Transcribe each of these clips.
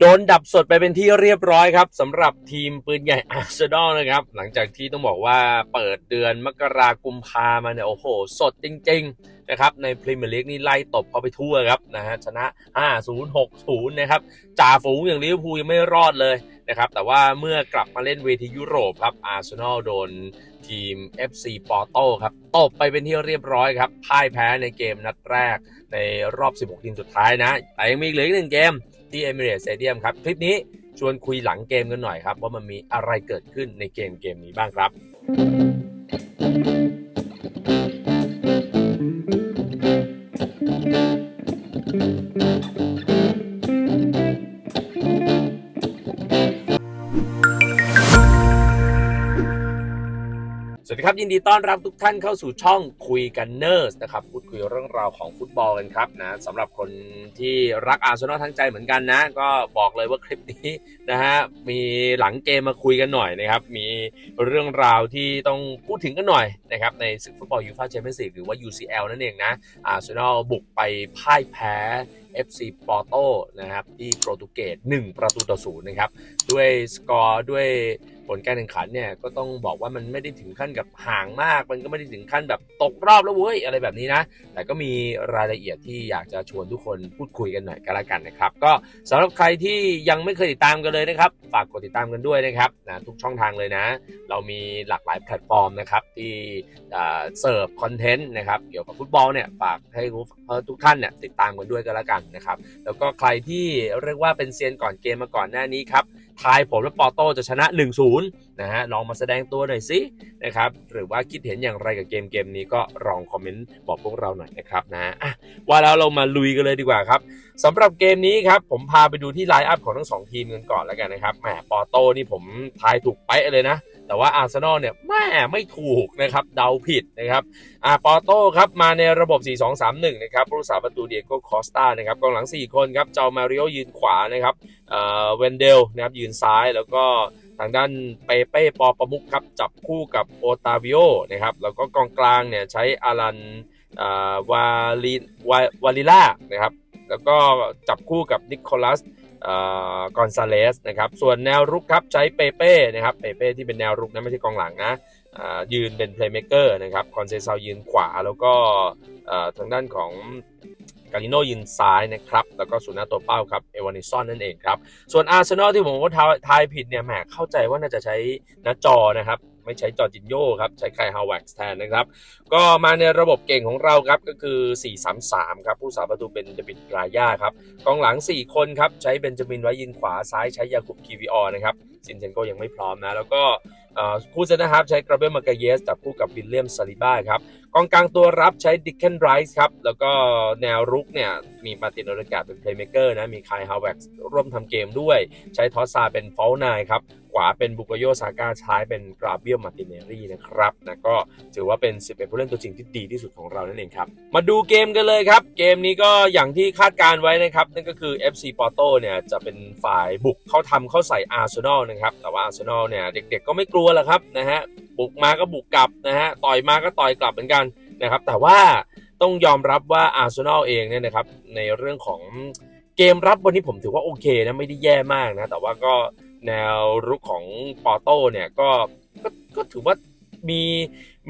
โดนดับสดไปเป็นที่เรียบร้อยครับสำหรับทีมปืนใหญ่อาร์เซนอลนะครับ หลังจากที่ต้องบอกว่าเปิดเดือนมกรากุมภามาเนี่ย โอ้โห สดจริง ๆ นะครับ ในพรีเมียร์ลีกนี่ไล่ตบเข้าไปทั่วครับนะฮะชนะ 5-0 6-0 นะครับจ่าฝูงอย่างลิเวอร์พูลยังไม่รอดเลยนะครับ แต่ว่าเมื่อกลับมาเล่นเวทียุโรปครับอาร์เซนอลโดนทีม FC ปอร์โตครับตบไปเป็นที่เรียบร้อยครับพ่ายแพ้ในเกมนัดแรกในรอบ 16 ทีมสุดท้ายนะแต่ยังมีเหลืออีกหนึ่งเกม ที่เอมิเรตสเตเดียมครับ คลิปนี้ชวนคุยหลังเกมกันหน่อยครับ ว่ามันมีอะไรเกิดขึ้นในเกมเกมนี้บ้างครับ วัสดีครับ ยินดีต้อนรับทุกท่านเข้าสู่ช่องคุยกันเนอร์สนะครับพูดคุยเรื่องราวของฟุตบอลกันครับนะสำหรับคนที่รักอาร์เซนอลทั้งใจเหมือนกันนะ ก็บอกเลยว่าคลิปนี้นะฮะมีหลังเกมมาคุยกันหน่อยนะครับ มีเรื่องราวที่ต้องพูดถึงกันหน่อยนะครับในศึกฟุตบอลยูฟ่าแชมเปี้ยนส์ลีกหรือว่า UCL นั่นเองนะอาร์เซนอลบุกไปพ่ายแพ้ FC ปอร์โตนะครับที่โปรตุเกส1 ประตูต่อศูนย์นะครับด้วยสกอร์ด้วยผลการแข่งขันเนี่ยก็ต้องบอกว่ามันไม่ได้ถึงขั้นกับห่างมาก มันก็ไม่ได้ถึงขั้นแบบตกรอบแล้วเว้ยอะไรแบบนี้นะ แต่ก็มีรายละเอียดที่อยากจะชวนทุกคนพูดคุยกันหน่อยก็แล้วกันนะครับ ก็สำหรับใครที่ยังไม่เคยติดตามกันเลยนะครับ ฝากกดติดตามกันด้วยนะครับนะทุกช่องทางเลยนะ เรามีหลากหลายแพลตฟอร์มนะครับที่เสิร์ฟคอนเทนต์นะครับเกี่ยวกับฟุตบอลเนี่ยฝากให้รู้ทุกท่านเนี่ยติดตามกันด้วยก็แล้วกันนะครับแล้วก็ใครที่เรียกว่าเป็นเซียนก่อนเกมมาก่อนหน้านี้ครับทายผมว่าปอโต้จะชนะ 1-0 นะฮะลองมาแสดงตัวหน่อยสินะครับหรือว่าคิดเห็นอย่างไรกับเกมเกมนี้ก็ลองคอมเมนต์บอกพวกเราหน่อยนะครับนะะว่าแล้วเรามาลุยกันเลยดีกว่าครับสำหรับเกมนี้ครับผมพาไปดูที่ไลน์อัพของทั้งสองทีมกันก่อนแล้วกันนะครับแหมปอโต้นี่ผมทายถูกไปเลยนะ แต่ว่าอาร์เซนอลเนี่ยแม่ไม่ถูกนะครับเดาผิดนะครับอ่าปอโต้ครับมาในระบบ 4-2-3-1 นะครับผู้รักษาประตูเดียโก้คอสตานะครับกองหลัง 4 คนครับเจ้ามาริโอยืนขวานะครับเอ่อเวนเดลนะครับยืนซ้ายแล้วก็ทางด้านเปเป้ปอประมุกครับจับคู่กับโอตาวิโอนะครับแล้วก็กองกลางเนี่ยใช้อารันอ่วาลีวาวาลิล่านะครับแล้วก็จับคู่กับนิโคลัส กอนซาเลสนะครับ ส่วนแนวรุกครับใช้เปเป้นะครับ เปเป้ที่เป็นแนวรุกนะไม่ใช่กองหลังนะยืนเป็นเพลย์เม k เกอร์นะครับ คอนเซซายืนขวาแล้วก็ทางด้านของกาลิโนยืนซ้ายนะครับ แล้วก็สุนาตัวเป้าครับ เอวานิซอนนั่นเองครับ ส่วนอาร์เซนอลที่ผมว่าทายทายผิดเนี่ยแหมเข้าใจว่าน่าจะใช้หน้าจอนะครับ ไม่ใช้จอจินโยครับ ใช้ไคฮาวเวิร์กแทนนะครับ ก็มาในระบบเก่งของเราครับ ก็คือ 4-3-3 ครับ ผู้สาประตูเป็นเดวิดรายาครับ กองหลัง 4 คนครับ ใช้เบนจามินไว้ยืนขวาซ้ายใช้ยาคุบคีวีออนะครับซินเชนโกยังไม่พร้อมนะ แล้วก็คู่เซนนะครับ ใช้กราเบลมาเกเยสจับคู่กับวิลเลียมซาลิบ้าครับ กองกลางตัวรับใช้ดิกเคนไรส์ครับ แล้วก็แนวรุกเนี่ย มีมาตินโอเดกาเป็นเพลย์เม k เกอร์นะ มีคายฮาวเวกร่วมทำเกมด้วย ใช้ทอสซาเป็นฟอลนายครับ ขวาเป็นบุกโยซาก้าซ้ายเป็นกราเบียลมาติเนรีนะครับนะก็ถือว่าเป็น11ผู้เล่นตัวจริงที่ดีที่สุดของเรานั่นเองครับ มาดูเกมกันเลยครับ เกมนี้ก็อย่างที่คาดการไว้นะครับ นั่นก็คือ FC Porto เนี่ยจะเป็นฝ่ายบุกเข้าทำเข้าใส่อาร์เซนอลนะครับ แต่ว่าอาร์เซนอลเนี่ยเด็กๆก็ไม่กลัวแหละครับนะฮะบุกมาก็บุกกลับนะฮะต่อยมาก็ต่อยกลับเหมือนกันนะครับ แต่ว่าต้องยอมรับว่าอาร์เซนอลเองเนี่ยนะครับในเรื่องของเกมรับวันนี้ผมถือว่าโอเคนะไม่ได้แย่มากนะแต่ว่าก็ แนวรุกของปอโต้เนี่ยก็ก็ก็ถือว่ามี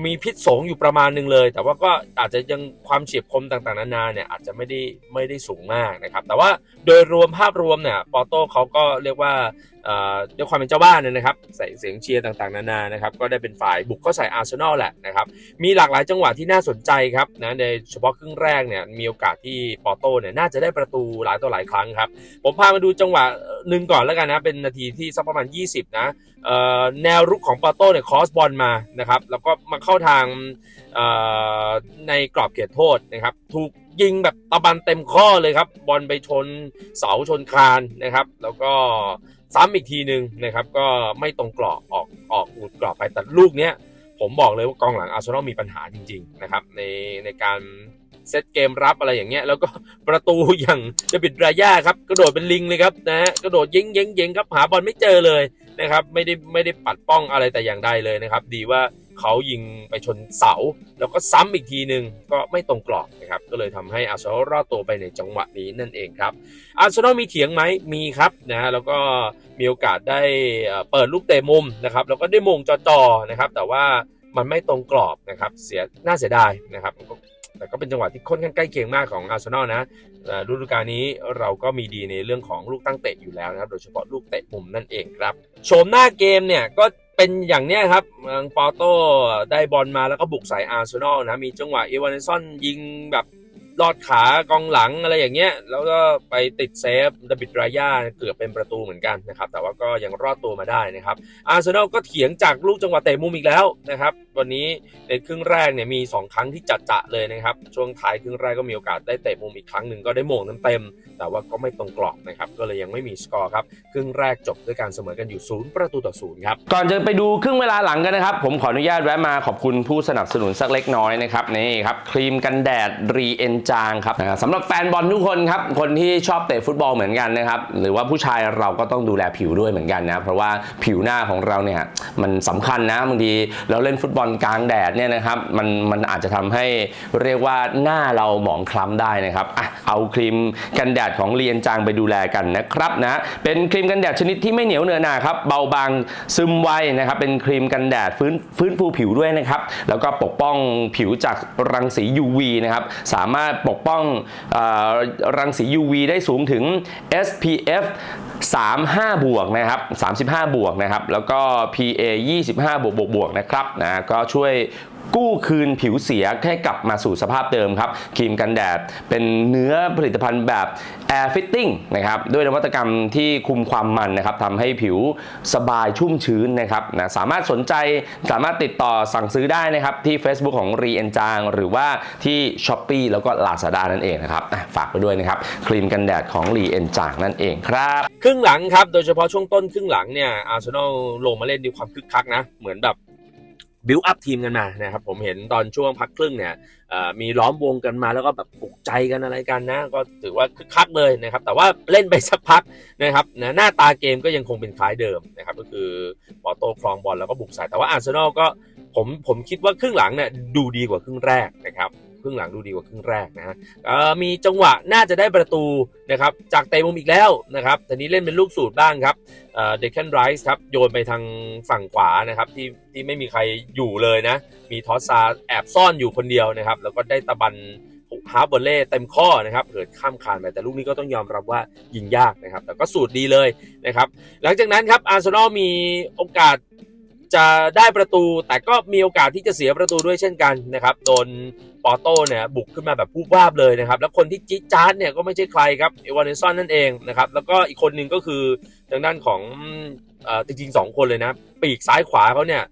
มีพิษสงอยู่ประมาณหนึงเลย แต่ว่าก็อาจจะยังความเฉียบคมต่างๆนานาเนี่ยอาจจะไม่ได้ไม่ได้สูงมากนะครับ แต่ว่าโดยรวมภาพรวมเนี่ยปอโต้เขาก็เรียกว่า ด้วยความเป็นเจ้าบ้านเนยนะครับ ใส่เสียงเชียร์ต่างๆนานานะครับ ก็ได้เป็นฝ่ายบุกเข้าใส่อาร์เซนอลแหละนะครับ มีหลากหลายจังหวะที่น่าสนใจครับนะในเฉพาะครึ่งแรกเนี่ยมีโอกาสที่ปอโต้เนี่ยน่าจะได้ประตูหลายต่อหลายครั้งครับ ผมพามาดูจังหวะหนึ่งก่อนแล้วกันนะเป็นนาทีที่สักประมาณ 20 นะแนวรุกของปอโต้เนี่ยคอสบอลมานะครับแล้วก็มาเข้าทางในกรอบเขตโทษนะครับถูก ยิงแบบตะบันเต็มข้อเลยครับ บอลไปชนเสาชนคานนะครับ แล้วก็ซ้ำอีกทีหนึ่งนะครับ ก็ไม่ตรงกรอบออกออกหลุดกรอบไปแต่ลูกเนี้ยผมบอกเลยว่ากองหลังอาร์เซนอลมีปัญหาจริง ๆ นะครับ ในในการเซตเกมรับอะไรอย่างเงี้ยแล้วก็ประตูอย่างจะบิดรายาครับ กระโดดเป็นลิงเลยครับนะฮะกระโดดยิงยิงยิงครับหาบอลไม่เจอเลย นะครับไม่ได้ไม่ได้ปัดป้องอะไรแต่อย่างใดเลยนะครับ ดีว่าเขายิงไปชนเสา แล้วก็ซ้ำอีกทีหนึ่งก็ไม่ตรงกรอบนะครับ ก็เลยทำให้อาร์เซนอลรอดตัวไปในจังหวะนี้นั่นเองครับ อาร์เซนอลมีเถียงไหมมีครับนะแล้วก็มีโอกาสได้เปิดลูกเตะมุมนะครับ แล้วก็ได้มงจอๆนะครับ แต่ว่ามันไม่ตรงกรอบนะครับ เสียน่าเสียดายนะครับ แต่ก็เป็นจังหวะที่ค่อนข้างใกล้เคียงมากของอาร์เซนอลนะฤดูกาลนี้เราก็มีดีในเรื่องของลูกตั้งเตะอยู่แล้วนะครับ โดยเฉพาะลูกเตะมุมนั่นเองครับ โฉมหน้าเกมเนี่ยก็เป็นอย่างเนี้ยครับเมืองปอโต้ได้บอลมาแล้วก็บุกใส่อาร์เซนอลนะ มีจังหวะเอวานซอนยิงแบบ ลอดขากองหลังอะไรอย่างเงี้ย แล้วก็ไปติดเซฟดบิดรายาเกือบเป็นประตูเหมือนกันนะครับ แต่ว่าก็ยังรอดตัวมาได้นะครับอาร์เซนอลก็เถียงจากลูกจังหวะเตะมุมอีกแล้วนะครับ วันนี้ในครึ่งแรกเนี่ยมี 2 ครั้งที่จัดจะเลยนะครับ ช่วงท้ายครึ่งแรกก็มีโอกาสได้เตะมุมอีกครั้งหนึ่งก็ได้โมงเต็มๆแต่ว่าก็ไม่ตรงกรอบนะครับ ก็เลยยังไม่มีสกอร์ครับ ครึ่งแรกจบด้วยการเสมอกันอยู่ศูนย์ประตูต่อศูนย์ครับ ก่อนจะไปดูครึ่งเวลาหลังกันนะครับ ผมขออนุญาตแวะมาขอบคุณผู้สนับสนุนสักเล็กน้อยนะครับนี่ครับครีมกันแดดรีเอนจางครับสำหรับแฟนบอลทุกคนครับคนที่ชอบเตะฟุตบอลเหมือนกันนะครับหรือว่าผู้ชายเราก็ต้องดูแลผิวด้วยเหมือนกันนะเพราะว่าผิวหน้าของเราเนี่ยมันสำคัญนะบางทีเราเล่นฟุตบอลกลางแดดเนี่ยนะครับมันมันอาจจะทำให้เรียกว่าหน้าเราหมองคล้ำได้นะครับอะเอาครีมกันแดดของเรีเอนจางไปดูแลกันนะครับนะเป็นครีมกันแดดชนิดที่ไม่เหนียวเนื้อหนาครับเบาบางซึมไวนะครับเป็นครีมกันแดดฟื้นฟื้นฟูผิวด้วยนะครับแล้วก็ปกป้องผิวจากรังสี UV นะครับสามารถปกป้องอรังสี UV ได้สูงถึง SPF 35 บวกนะครับ 35 บวกนะครับ แล้วก็ PA 25 บวกบวกบวกนะครับนะก็ช่วย กู้คืนผิวเสียให้กลับมาสู่สภาพเดิมครับครีมกันแดดเป็นเนื้อผลิตภัณฑ์แบบ Air Fitting นะครับด้วยนวัตกรรมที่คุมความมันนะครับทำให้ผิวสบายชุ่มชื้นนะครับนะสามารถสนใจสามารถติดต่อสั่งซื้อได้นะครับที่ Facebook ของ r e e n j a n g หรือว่าที่ s h o p e e แล้วก็ Lazada นั่นเองนะครับฝากไปด้วยนะครับครีมกันแดดของ r e e n j a n g นั่นเองครับครึ่งหลังครับโดยเฉพาะช่วงต้นครึ่งหลังเนี่ยอาร์เซนอลลงมาเล่นด้วยความคึกคักนะเหมือนแบบ บิวอัพทีมกันมานะครับผมเห็นตอนช่วงพักครึ่งเนี่ยมีล้อมวงกันมาแล้วก็แบบปลุกใจกันอะไรกันนะ ก็ถือว่าคึกคักเลยนะครับ แต่ว่าเล่นไปสักพักนะครับนะหน้าตาเกมก็ยังคงเป็นคล้ายเดิมนะครับ ก็คือปอโต้ครองบอลแล้วก็บุกใส่แต่ว่าอาร์เซนอลก็ผมผมคิดว่าครึ่งหลังเนี่ยดูดีกว่าครึ่งแรกนะครับ รึ่งหลังดูดีกว่าครึ่งแรกนะฮะมีจังหวะน่าจะได้ประตูนะครับจากเตะมุมอีกแล้วนะครับแต่นี้เล่นเป็นลูกสูตรบ้างครับเด็กแคนไรส์ครับโยนไปทางฝั่งขวานะครับที่ที่ไม่มีใครอยู่เลยนะ มีทอสซาแอบซ่อนอยู่คนเดียวนะครับ แล้วก็ได้ตะบันฮาร์บอลเล่เต็มข้อนะครับเกิดข้ามคานไปแต่ลูกนี้ก็ต้องยอมรับว่ายิงยากนะครับ แต่ก็สูตรดีเลยนะครับ หลังจากนั้นครับอาร์เซนอลมีโอกาส จะได้ประตูแต่ก็มีโอกาสที่จะเสียประตูด้วยเช่นกันนะครับโดนปอโต้เนี่ยบุกขึ้นมาแบบผู้วาบเลยนะครับ แล้วคนที่จิ๊จาร์ดเนี่ยก็ไม่ใช่ใครครับเอวานเนซอนนั่นเองนะครับแล้วก็อีกคนหนึ่งก็คือทางด้านของจริงๆ 2 คนเลยนะ ปีกซ้ายขวาเขาเนี่ย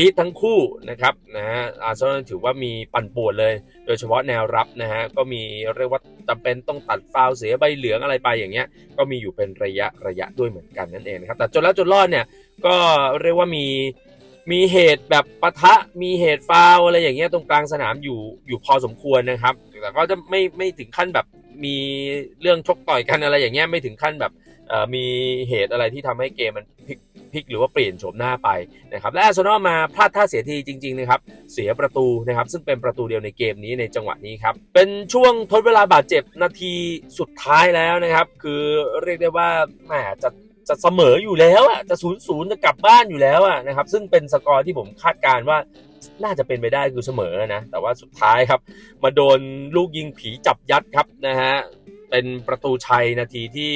จี๊ดทั้งคู่นะครับนะฮะอาร์เซนอลถือว่ามีปั่นป่วนเลย โดยเฉพาะแนวรับนะฮะก็มีเรียกว่าจำเป็นต้องตัดฟาวเสียใบเหลืองอะไรไปอย่างเงี้ยก็มีอยู่เป็นระยะระยะด้วยเหมือนกันนั่นเองนะครับแต่จนแล้วจนรอดเนี่ยก็เรียกว่ามีมีเหตุแบบปะทะมีเหตุฟาวอะไรอย่างเงี้ยตรงกลางสนามอยู่อยู่พอสมควรนะครับ แต่ก็จะไม่ไม่ถึงขั้นแบบมีเรื่องชกต่อยกันอะไรอย่างเงี้ยไม่ถึงขั้นแบบมีเหตุอะไรที่ทำให้เกมมัน พลิกพลิกหรือว่าเปลี่ยนโฉมหน้าไปนะครับและอาร์เซนอลมาพลาดท่าเสียทีจริงๆนะครับเสียประตูนะครับซึ่งเป็นประตูเดียวในเกมนี้ในจังหวะนี้ครับเป็นช่วงทดเวลาบาดเจ็บนาทีสุดท้ายแล้วนะครับ คือเรียกได้ว่าแหมจะจะเสมออยู่แล้วอะจะศูนย์ศูนย์จะกลับบ้านอยู่แล้วอะนะครับซึ่งเป็นสกอร์ที่ผมคาดการว่าน่าจะเป็นไปได้คือเสมอนะแต่ว่าสุดท้ายครับ มาโดนลูกยิงผีจับยัดครับนะฮะเป็นประตูชัยนาทีที่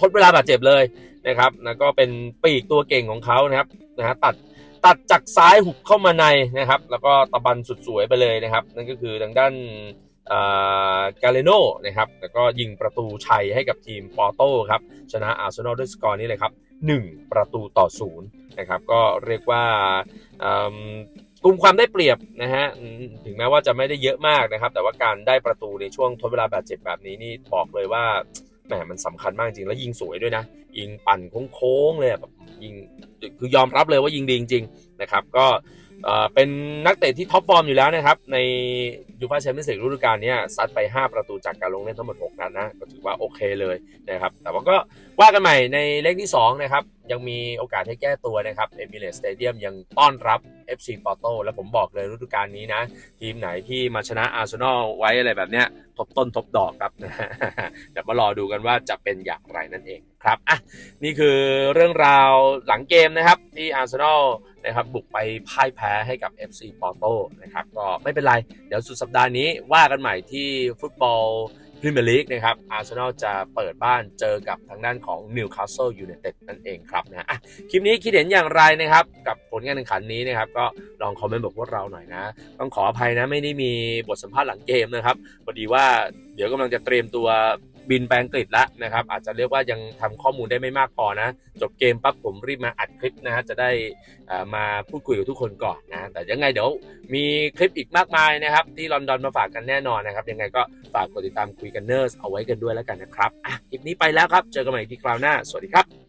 ทดเวลาบาดเจ็บเลย นะครับแล้วก็เป็นปีกตัวเก่งของเขานะครับนะฮะตัดตัดจากซ้ายหุบเข้ามาในนะครับ แล้วก็ตะบันสุดสวยไปเลยนะครับ นั่นก็คือทางด้านกาเลโนนะครับแล้วก็ยิงประตูชัยให้กับทีมปอโต้ครับ ชนะอาร์เซนอลด้วยสกอร์นี้เลยครับ 1 ประตูต่อศูนย์นะครับ ก็เรียกว่ากลุ่มความได้เปรียบนะฮะถึงแม้ว่าจะไม่ได้เยอะมากนะครับ แต่ว่าการได้ประตูในช่วงทดเวลาบาดเจ็บแบบนี้นี่บอกเลยว่าแหมมันสำคัญมากจริงแล้วยิงสวยด้วยนะ ยิงปั่นโค้งๆเลยแบบยิงคือยอมรับเลยว่ายิงดีจริงๆนะครับ ก็ เป็นนักเตะที่ท็อปฟอร์มอยู่แล้วนะครับ ในยูฟ่าแชมเปี้ยนส์ลีกฤดูกาลนี้ซัดไป 5 ประตูจากการลงเล่นทั้งหมด 6 นัดนะ ก็ถือว่าโอเคเลยนะครับ แต่ว่าก็ว่ากันใหม่ในเลขที่ 2 นะครับ ยังมีโอกาสให้แก้ตัวนะครับเอมิเรสสเตเดียมยังต้อนรับ FC ปอร์โตและผมบอกเลยฤดูกาลนี้นะ ทีมไหนที่มาชนะอาร์เซนอลไว้อะไรแบบเนี้ยทบต้นทบดอกครับเดี๋ยวมารอดูกันว่าจะเป็นอย่างไรนั่นเองครับอะนี่คือเรื่องราวหลังเกมนะครับที่อาร์เซนอล นะครับบุกไปพ่ายแพ้ให้กับ FC ปอร์โตนะครับก็ไม่เป็นไร เดี๋ยวสุดสัปดาห์นี้ว่ากันใหม่ที่ฟุตบอลพรีเมียร์ลีกนะครับอาร์เซนอลจะเปิดบ้านเจอกับทางด้านของนิวคาสเซิลยูไนเต็ดนั่นเองครับนะอะคลิปนี้คิดเห็นอย่างไรนะครับ กับผลการแข่งขันนี้นะครับ ก็ลองคอมเมนต์บอกพวกเราหน่อยนะ ต้องขออภัยนะไม่ได้มีบทสัมภาษณ์หลังเกมนะครับพอดีว่าเดี๋ยวกำลังจะเตรียมตัว บินไปอังกฤษแล้วนะครับ อาจจะเรียกว่ายังทำข้อมูลได้ไม่มากพอนะ จบเกมปั๊บผมรีบมาอัดคลิปนะฮะจะได้อ่อมาพูดคุยกับทุกคนก่อนนะแต่ยังไงเดี๋ยวมีคลิปอีกมากมายนะครับ ที่ลอนดอนมาฝากกันแน่นอนนะครับ ยังไงก็ฝากกดติดตามคุยกันเนอร์สเอาไว้กันด้วยแล้วกันนะครับอะคลิปนี้ไปแล้วครับ เจอกันใหม่ที่คราวหน้า สวัสดีครับ